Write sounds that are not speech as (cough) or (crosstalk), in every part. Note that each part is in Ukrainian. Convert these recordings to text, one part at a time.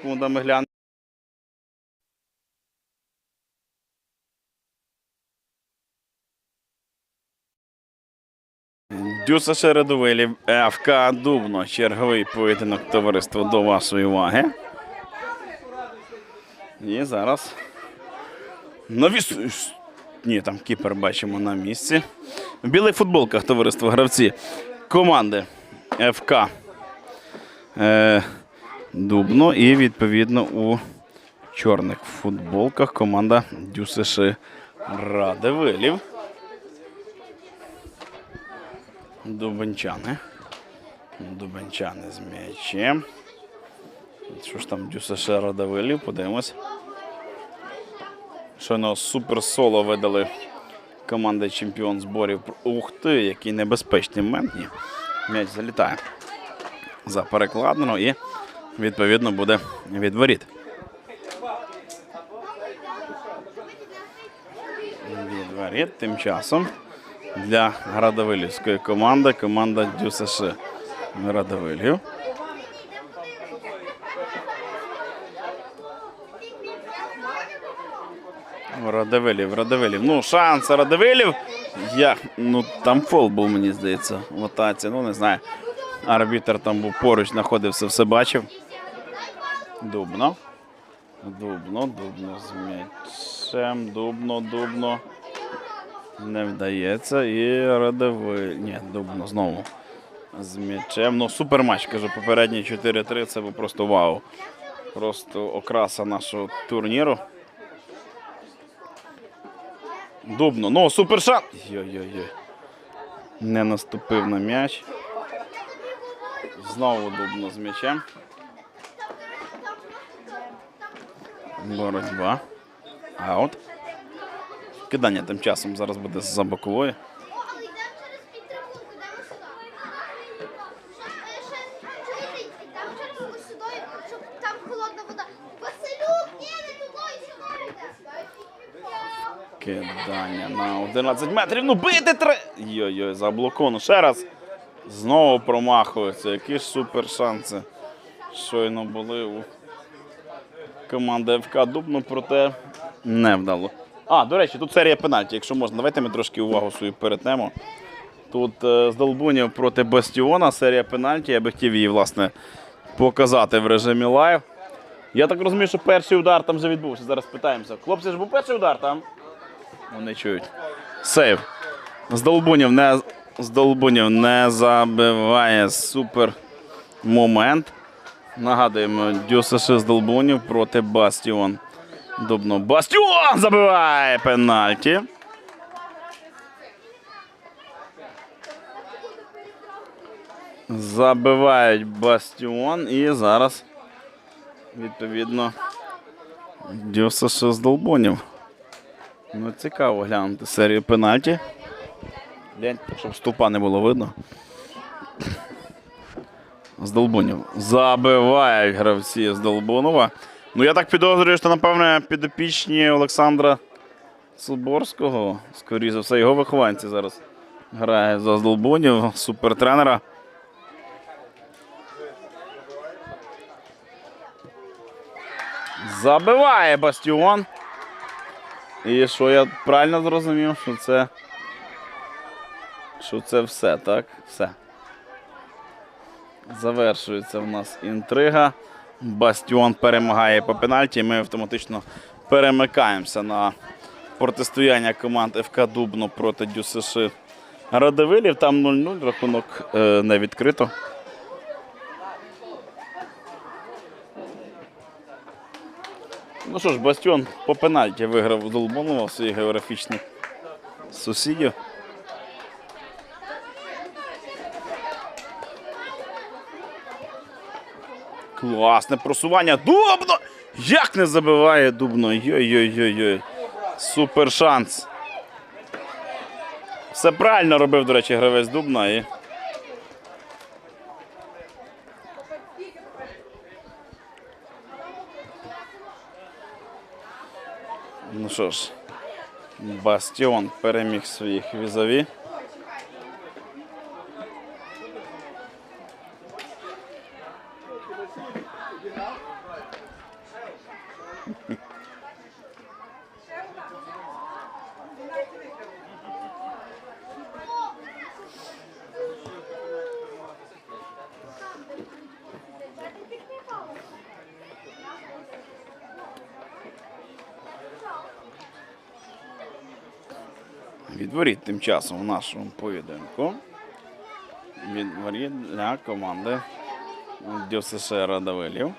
секундами глянемо. Дюса Шередовилів, ФК Дубно. Черговий поєдинок товариства до вашої уваги. І зараз. Нові... Ні, там кіпер бачимо на місці. В білих футболках товариство гравці команди ФК е, Дубно і відповідно у чорних футболках команда Дюсиши Радивилів. Дубенчани. Дубенчани з м'ячем. Що ж там Дюсише Радивилів? Подивимось. Щойно супер соло видали команди чемпіон зборів. Ух ти, який небезпечний момент. М'яч залітає за перекладину і відповідно буде від воріт. Від воріт тим часом для Градовилівської команди команда ДЮСШ Градовилів. Радивилів, Радивилів. Ну, шанс Радивилів. Я, ну, там фол був, мені здається, в атаці. Ну, не знаю. Арбітер там був поруч, знаходився, все бачив. Дубно. Дубно, дубно з м'ячем. Дубно, дубно. Не вдається. І Радивиль. Ні, дубно знову. З м'ячем. Ну, супер матч, кажу, попередній 4-3. Це був просто вау. Просто окраса нашого турніру. Дубно. Ну, супер шанс. Йой-йой-йой. Не наступив на м'яч. Знову дубно з м'ячем. Боротьба. Аут. Кидання тим часом зараз буде за бокової. Кидання на 11 метрів. Ну бити три. Йой-йой, заблоковано. Ще раз. Знову промахується. Які ж супер шанси. Щойно були у команди ФК Дубно, проте не вдало. А, до речі, тут серія пенальті. Якщо можна, давайте ми трошки увагу свою перетнемо. Тут е, з Долбунів проти Бастіона серія пенальті. Я би хотів її, власне, показати в режимі лайв. Я так розумію, що перший удар там вже відбувся. Зараз питаємося. Хлопці ж був перший удар там. Вони чують. Сейв. З Долбунів не, з Долбунів не забиває супер момент. Нагадуємо, Дюсаш з Долбунів проти Бастіон. Дубно. Бастіон забиває пенальті. Забивають Бастіон і зараз відповідно Дюсаш з Долбунів. Ну, цікаво глянути серію пенальті. Гляньте, щоб ступа не було видно. З Долбунів. Забивають гравці з Долбунова. Ну, я так підозрюю, що, напевне, підопічні Олександра Соборського, скоріше за все, його вихованці зараз грає за Долбунів, супертренера. Забиває Бастіон. І що я правильно зрозумів, що це. Що це все, так? Все. Завершується в нас інтрига. Бастіон перемагає по пенальті. Ми автоматично перемикаємося на протистояння команд ФК Дубно проти ДЮСШ Радивилів. Там 0-0, рахунок е, не відкрито. Ну що ж, Бастіон по пенальті виграв Долбонова своїх географічних сусідів. Класне просування. Дубно! Як не забиває Дубно? Йой-йой-йой-йой. Супер шанс. Все правильно робив, до речі, гравець Дубна. І... Ну що ж, Бастіон переміг своїх візові. Відворіт тим часом в нашому поєдинку. Відворіт для команди ДЮСШ Радавилів.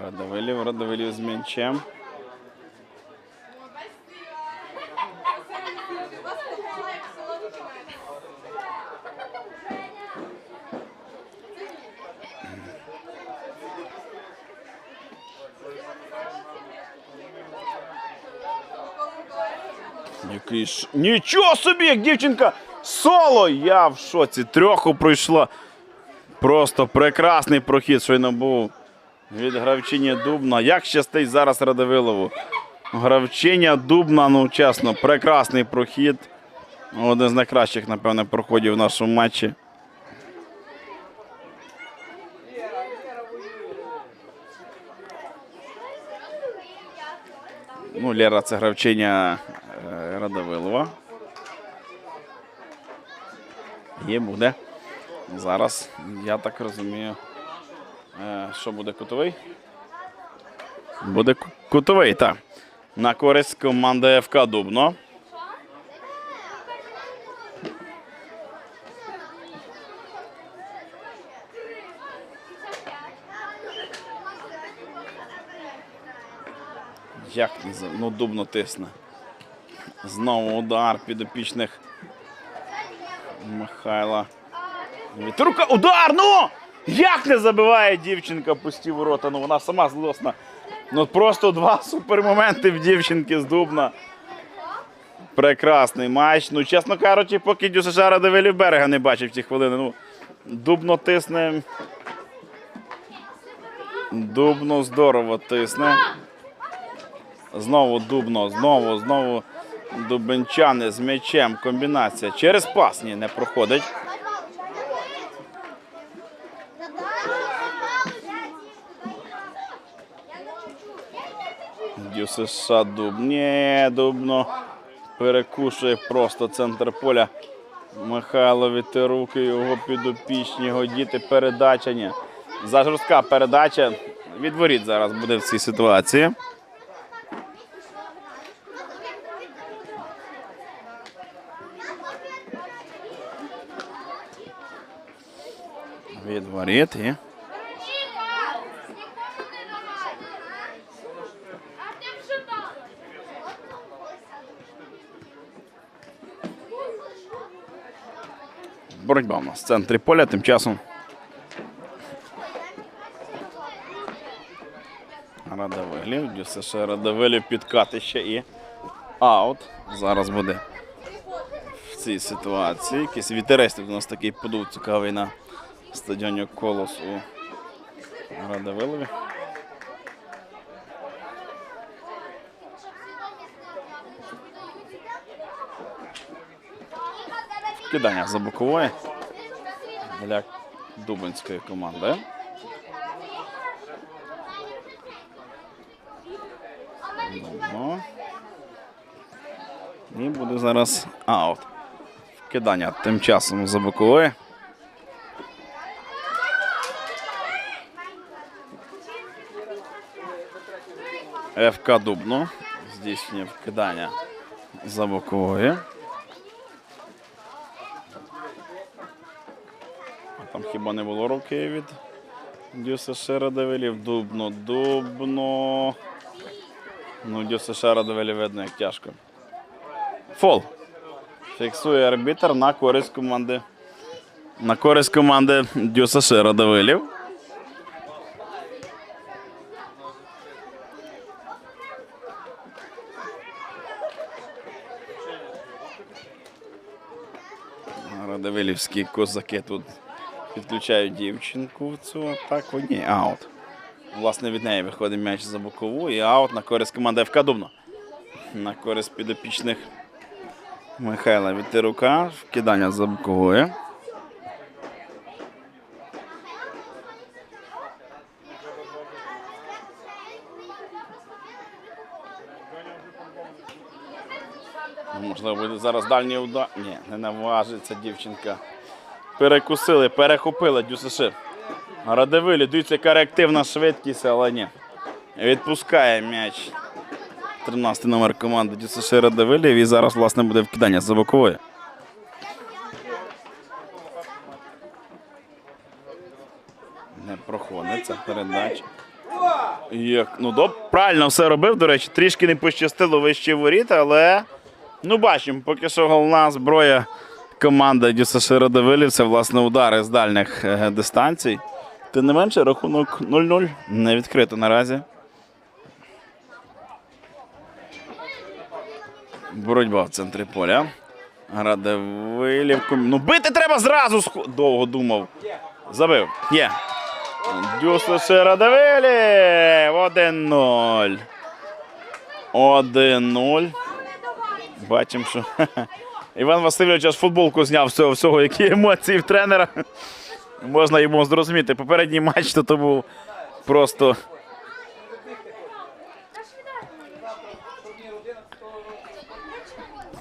Радавилів, Радавилів з м'ячем. Який ж... Нічого собі, як дівчинка! Соло! Я в шоці. Трьоху пройшла. Просто прекрасний прохід, щойно був від гравчині Дубна. Як щастить зараз Радивилову. Гравчиня Дубна, ну чесно, прекрасний прохід. Один з найкращих, напевне, проходів в нашому матчі. Ну, Лера це гравчиня Радовилова. Є, буде. Зараз, я так розумію. е, Що буде кутовий? Буде кутовий, так. На користь команди ФК Дубно. Як не ну дубно тисне. Знову удар підопічних Михайла. Вітрука, удар! Ну! Як не забиває дівчинка пусті ворота? Ну вона сама злосна. Ну просто два супермоменти в дівчинки з Дубна. Прекрасний матч. Ну, чесно кажучи, поки Дюсашара Давилів берега не бачив ці хвилини. Ну, Дубно тисне. Дубно здорово тисне. Знову дубно, знову, знову дубенчани з м'ячем. Комбінація. Через пас ні, не проходить. ДЮСШ Дуб. Ні, Дубно перекушує просто центр поля. Михайло Вітеруки, його підопічні, його діти. Передача. Ні. За жорстка передача. Відворіт зараз буде в цій ситуації. Відворіт і. Боротьба у нас в центрі поля тим часом. Радавилів, ДЮСШ Радавилів підкати ще і аут. Зараз буде в цій ситуації. Якийсь вітерець у нас такий подув цікавий на стадіоні Колос у Радавилові. Кидання за бокової для Дубинської команди. Добро. І буде зараз аут. Кидання тим часом за бокової. ФК Дубно здійснює вкидання за бокової. Там хіба не було руки від ДЮСШ Радовелів? Дубно, Дубно. Ну, ДЮСШ Радовелів видно, як тяжко. Фол. Фіксує арбітр на користь команди. На користь команди ДЮСШ Радовилів. Радовилівські козаки тут підключають дівчинку в цю атаку. Ні, аут. Власне, від неї виходить м'яч за бокову і аут на користь команди ФК Дубно. На користь підопічних Михайла Вітерука. Вкидання за боковою. Ну, Можливо, буде зараз дальній удар. Ні, не наважиться дівчинка. Перекусили, перехопили ДЮСШ. Радивилі, дивіться, яка реактивна швидкість, але ні. Відпускає м'яч. 13 номер команди ДЮСШ Радивилів. І зараз, власне, буде вкидання за бокової. Не проходить ця передача. Як, ну, доб, правильно все робив, до речі, трішки не пощастило вище воріт, але ну бачимо, поки що головна зброя команди ДЮСШ Радивилів це власне удари з дальніх е, дистанцій. Тим не менше, рахунок 0-0 не відкрито наразі. Боротьба в центрі поля. Радивилів. Ну бити треба зразу. Довго думав. Забив. Є. Дюслиш Радивилів. 1-0. 1-0. Бачимо, що (laughs) Іван Васильович аж футболку зняв з всього, які емоції в тренера. Можна йому зрозуміти. Попередній матч то, то був просто.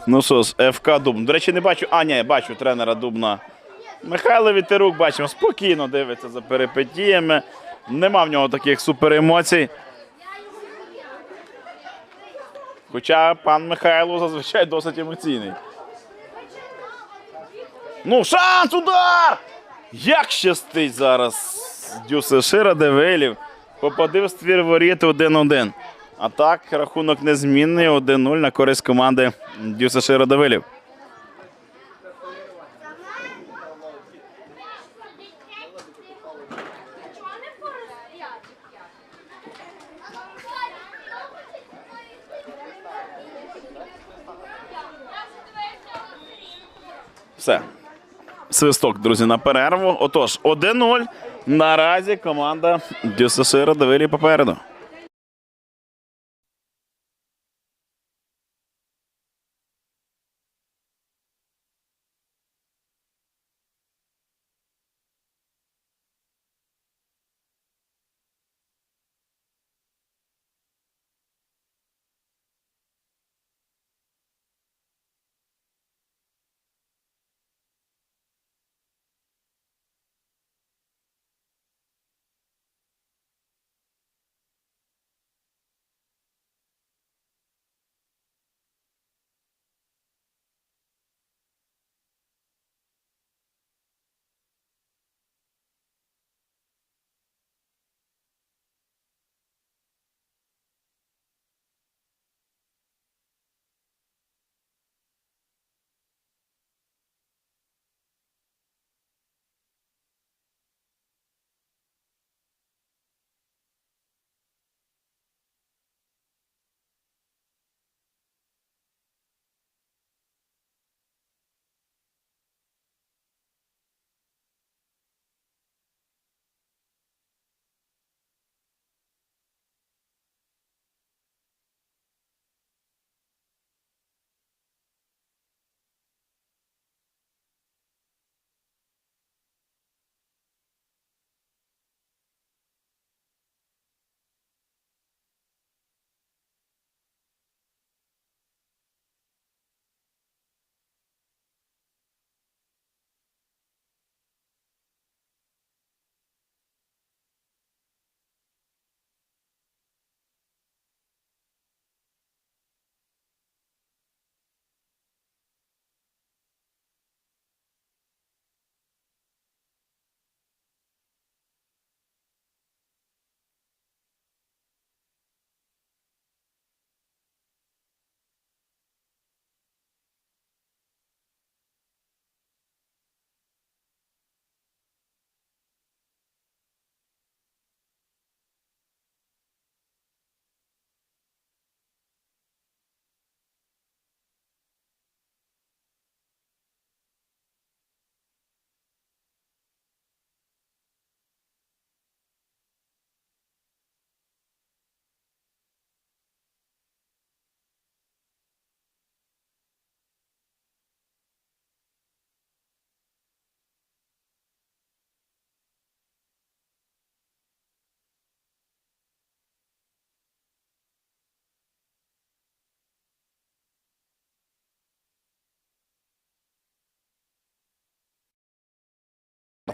Ну що ж, ФК Дубн. До речі, не бачу. А, ні, бачу тренера Дубна. Михайло Вітерук, бачимо, спокійно дивиться за перипетіями. Нема в нього таких суперемоцій. Хоча пан Михайло зазвичай досить емоційний. Ну, шанс, удар! Як щастить зараз Дюсешира Девелів. Попадив ствір воріт 1-1. А так, рахунок незмінний 1-0 на користь команди Дюсешира Девелів. Все. Свисток, друзі, на перерву. Отож, 1-0. Наразі команда Дюсасира довелі попереду.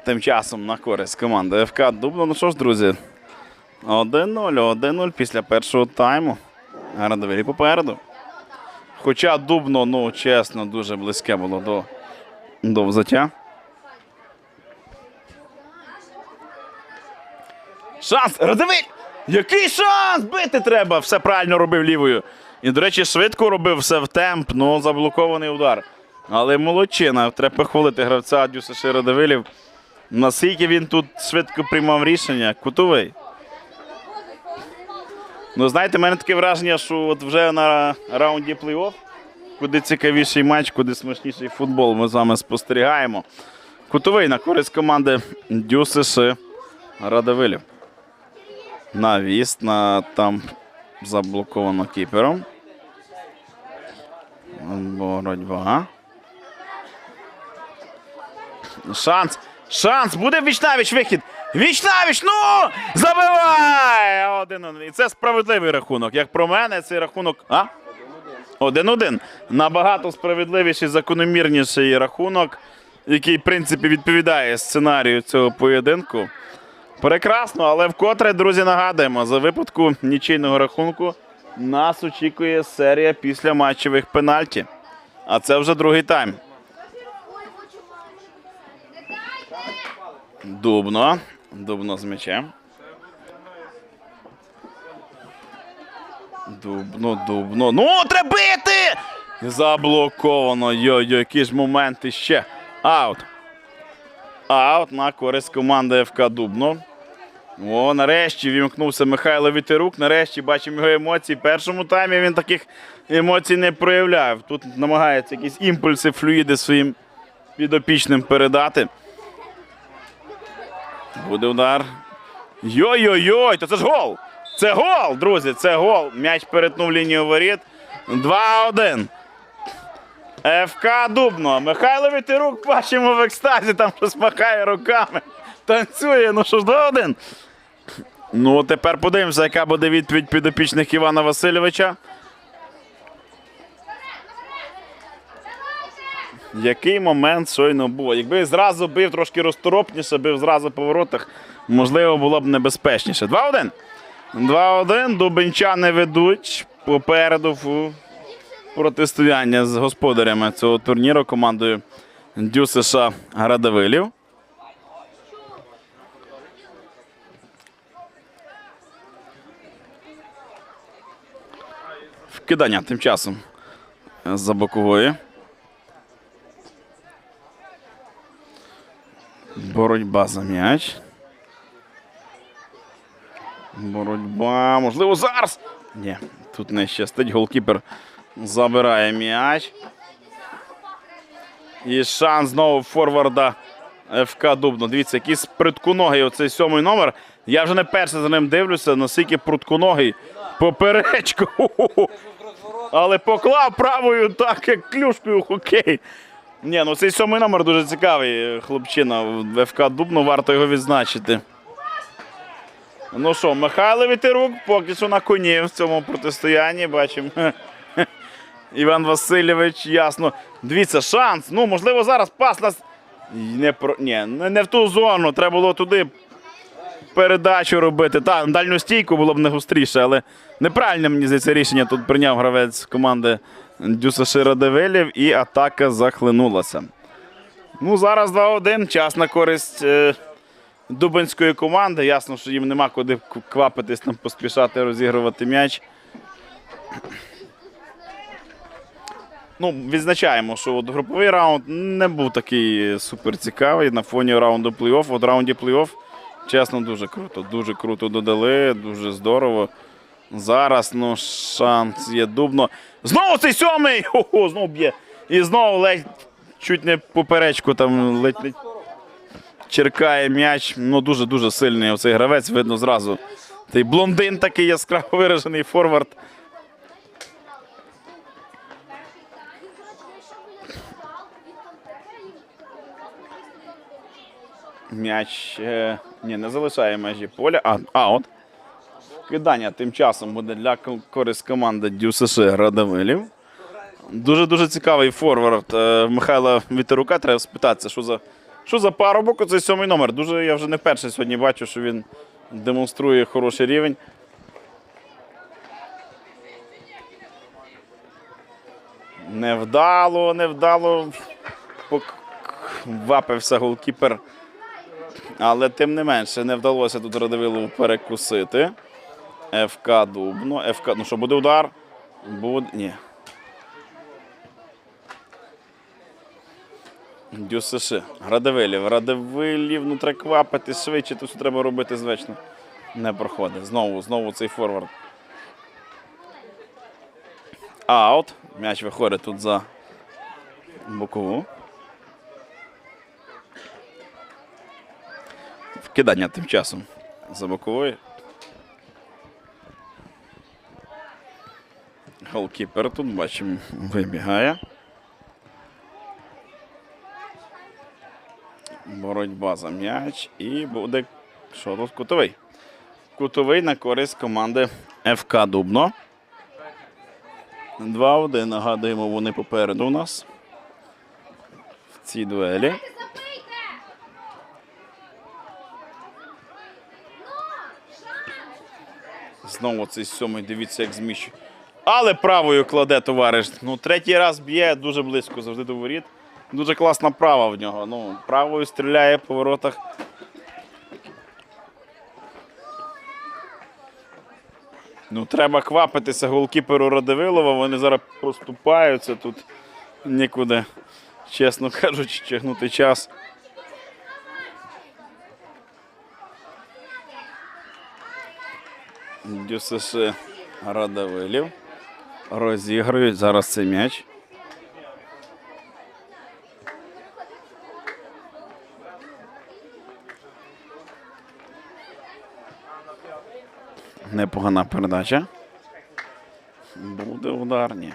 Тим часом на користь команди ФК Дубно. Ну що ж, друзі, 1-0, 1-0 після першого тайму. Радовилі попереду. Хоча Дубно, ну чесно, дуже близьке було до, до взяття. Шанс! Радовиль! Який шанс? Бити треба! Все правильно робив лівою. І, до речі, швидко робив все в темп, ну заблокований удар. Але молодчина, треба похвалити гравця Дюса Радовилів. Наскільки він тут швидко приймав рішення, кутовий. Ну, знаєте, в мене таке враження, що от вже на раунді плей-офф, куди цікавіший матч, куди смачніший футбол ми з вами спостерігаємо. Кутовий на користь команди Дюсиш Радовилів. Навіс на там заблоковано кіпером. Боротьба. Шанс. Шанс. Буде вічнавіч вихід. Вічнавіч. Ну! Забиває! Один-один. І це справедливий рахунок. Як про мене, цей рахунок. А? Один-один. Набагато справедливіший, закономірніший рахунок, який, в принципі, відповідає сценарію цього поєдинку. Прекрасно, але вкотре, друзі, нагадуємо, за випадку нічийного рахунку нас очікує серія після матчевих пенальті. А це вже другий тайм. Дубно. Дубно з м'ячем. Дубно, дубно. Ну, треба бити! Заблоковано. Йо-йо, які ж моменти ще. Аут. Аут на користь команди ФК Дубно. О, нарешті вімкнувся Михайло Вітерук. Нарешті бачимо його емоції. В першому таймі він таких емоцій не проявляв. Тут намагається якісь імпульси, флюїди своїм підопічним передати. Буде удар. Йой-йой-йой, то це ж гол! Це гол, друзі, це гол. М'яч перетнув лінію воріт. 2-1. ФК Дубно. Михайло Вітерук бачимо в екстазі, там щось махає руками. Танцює. Ну що ж, 2-1. Ну, тепер подивимося, яка буде відповідь підопічних Івана Васильовича. Який момент щойно був? Якби зразу бив трошки розторопніше, бив зразу по воротах, можливо, було б небезпечніше. 2-1. 2-1. Дубенчани ведуть попереду в протистояння з господарями цього турніру командою Дюсиша Градовилів. Вкидання тим часом з-за бокової. Боротьба за м'яч. Боротьба. Можливо, зараз. Ні, тут не щастить. Голкіпер забирає м'яч. І шанс знову форварда ФК Дубно. Дивіться, який сприткуногий оцей сьомий номер. Я вже не перше за ним дивлюся, наскільки пруткуногий. Поперечку. (laughs) Але поклав правою так, як клюшкою хокей. Ні, ну цей сьомий номер дуже цікавий. Хлопчина в ФК Дубно, варто його відзначити. Ну що, Михайло Вітерук поки що на коні в цьому протистоянні. Бачимо. (laughs) Іван Васильович, ясно. Дивіться, шанс. Ну, можливо, зараз пас нас. Не про... Ні, не в ту зону. Треба було туди передачу робити. Та, дальню стійку було б не гостріше, але неправильне, мені здається, рішення тут прийняв гравець команди Дюса Ширадевелів і атака захлинулася. Ну, зараз 2-1. Час на користь е, дубинської команди. Ясно, що їм нема куди квапитись, там поспішати розігрувати м'яч. Ну, відзначаємо, що от груповий раунд не був такий супер цікавий на фоні раунду плей-офф. От раунді плей-офф, чесно, дуже круто. Дуже круто додали, дуже здорово. Зараз ну, шанс є дубно. Знову цей сьомий! (laughs) Хо-хо, знову б'є. І знову ледь чуть не поперечку там ледь, ледь черкає м'яч. Ну, дуже-дуже сильний оцей гравець, видно зразу. Цей блондин такий яскраво виражений форвард. М'яч е, ні, не залишає межі поля. А, а от. Кидання тим часом буде для користь команди ДЮСШ Радовилів. Дуже-дуже цікавий форвард е, Михайла Вітерука. Треба спитатися, що за, що за парубок, оцей сьомий номер. Дуже я вже не вперше сьогодні бачу, що він демонструє хороший рівень. Невдало, невдало вапився голкіпер. Але тим не менше не вдалося тут Радивилову перекусити. ФК Дубно. ФК. Ну що, буде удар? Буде. Ні. ДЮСШ. Радивилів. Радивилів, ну треба квапити швидше, то все треба робити звично. Не проходить. Знову, знову цей форвард. Аут. М'яч виходить тут за бокову. Вкидання тим часом за бокової. Голкіпер тут бачимо вибігає. Боротьба за м'яч і буде що тут кутовий. Кутовий на користь команди ФК Дубно. 2-1. Нагадуємо, вони попереду у нас. В цій дуелі. Знову цей сьомий, дивіться, як зміщує. Але правою кладе товариш. Ну, третій раз б'є дуже близько завжди до воріт. Дуже класна права в нього. Ну, правою стріляє по воротах. Ну, треба квапитися голкіперу Радивилова. Вони зараз проступаються тут нікуди, чесно кажучи, тягнути час. ДЮСШ Радавилів. Розіграють зараз цей м'яч. Непогана передача. Буде удар, ні.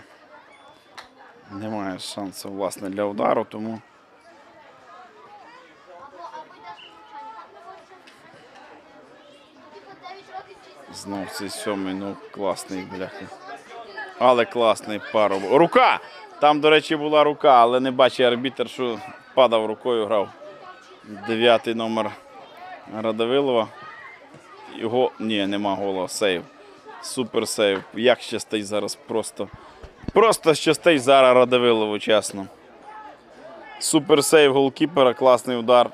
Немає шансу, власне, для удару, тому. Типа 9 років чи Знов цей сьомий, ну класний бляха. Але класний пару. Рука! Там, до речі, була рука, але не бачить арбітер, що падав рукою, грав. Дев'ятий номер Радовилова. Його. Ні, нема гола. Сейв. Супер сейв. Як щастить зараз просто. Просто щастить зараз Радовилову, чесно. Супер сейв голкіпера, класний удар.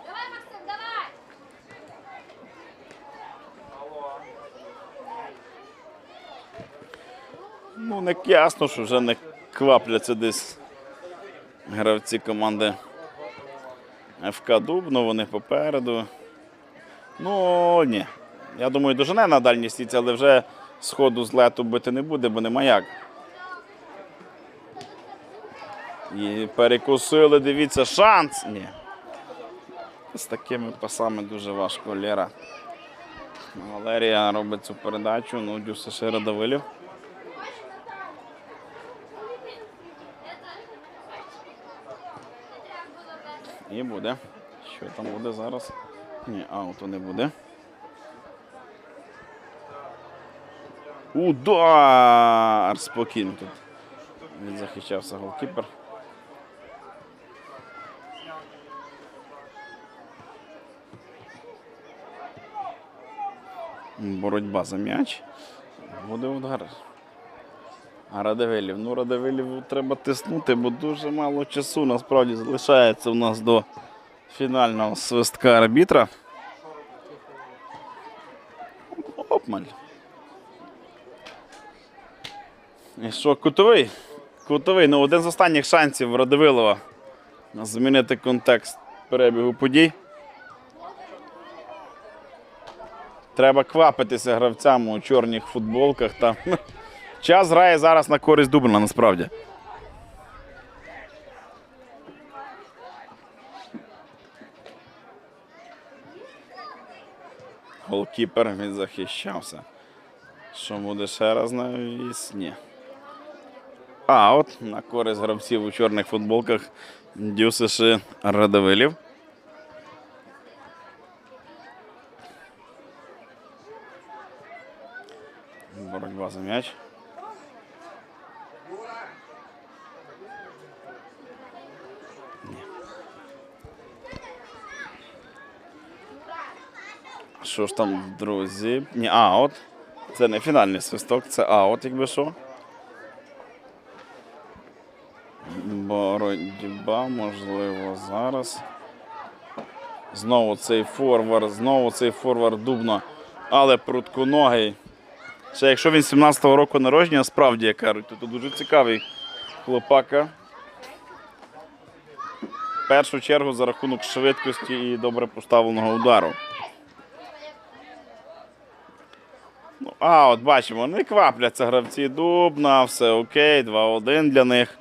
Не ясно, що вже не квапляться десь гравці команди ФК Дубно, вони попереду. Ну, ні. Я думаю, дожене на дальній стійці, але вже сходу з лету бити не буде, бо нема як. І перекусили, дивіться, шанс. Ні. З такими пасами дуже важко Лера. Валерія робить цю передачу, ну, Дюса Шира Давилів. І буде. Що там буде зараз? Ні, ауту не буде. Удар! Спокійно тут. Він захищався голкіпер. Боротьба за м'яч. Буде удар. А. Ну, Радивилів треба тиснути, бо дуже мало часу насправді залишається у нас до фінального свистка арбітра. Опмаль. І що, кутовий? Кутовий. Ну, один з останніх шансів Радивилова змінити контекст перебігу подій. Треба квапитися гравцям у чорних футболках. Там. Час грає зараз на користь Дубліна, насправді. Голкіпер він захищався. Що буде ще раз навіс? Ні. А, от на користь гравців у чорних футболках Дюсиші Радовилів. Боротьба за м'яч. Що ж там, друзі? Ні, аут. Це не фінальний свисток, це аут, якби що. Боротьба, можливо, зараз. Знову цей форвард, знову цей форвард дубно, але прутконогий. Ще якщо він 17-го року народження, справді, як кажуть, то, то дуже цікавий хлопака. В першу чергу за рахунок швидкості і добре поставленого удару. А, от бачимо, не квапляться гравці Дубна, все окей, 2-1 для них.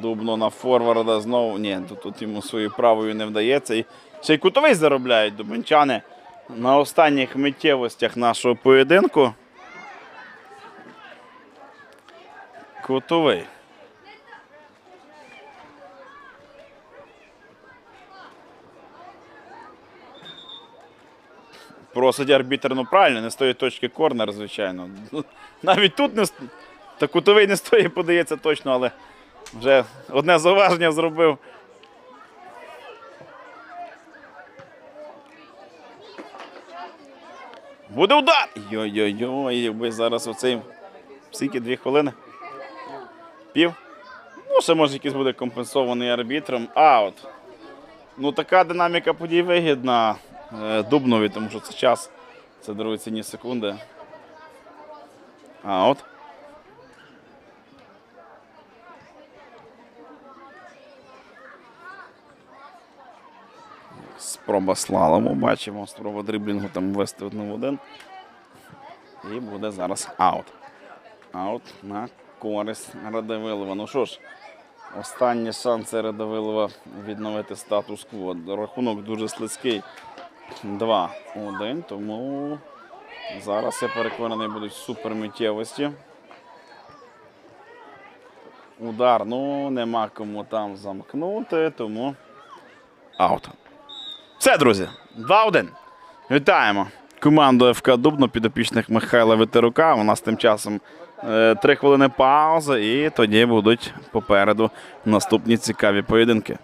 Дубно на форварда знову. Ні, тут, тут йому своєю правою не вдається. І ще й кутовий заробляють дубенчани на останніх миттєвостях нашого поєдинку. Кутовий. Просить арбітр, ну правильно, не з тої точки корнер, звичайно. Ну, Навіть тут не та кутовий не з тої подається точно, але вже одне зауваження зробив. Буде удар! Йой-йой-йой, якби зараз оцей скільки дві хвилини. Пів. Ну, ще може якийсь буде компенсований арбітром. Аут. Ну, така динаміка подій вигідна Дубнові, тому що це час. Це дорогоцінні секунди. Аут. Спроба слалому бачимо, спроба дриблінгу там ввести одну в один. І буде зараз аут. Аут на користь Радивилова. Ну що ж, останні шанси Радивилова відновити статус-кво. Рахунок дуже слизький. 2-1, тому зараз я переконаний будуть супермиттєвості. Удар, ну нема кому там замкнути, тому аут. Все, друзі, 2-1. Вітаємо команду ФК Дубно підопічних Михайла Ветерука. У нас тим часом е, три хвилини паузи, і тоді будуть попереду наступні цікаві поєдинки.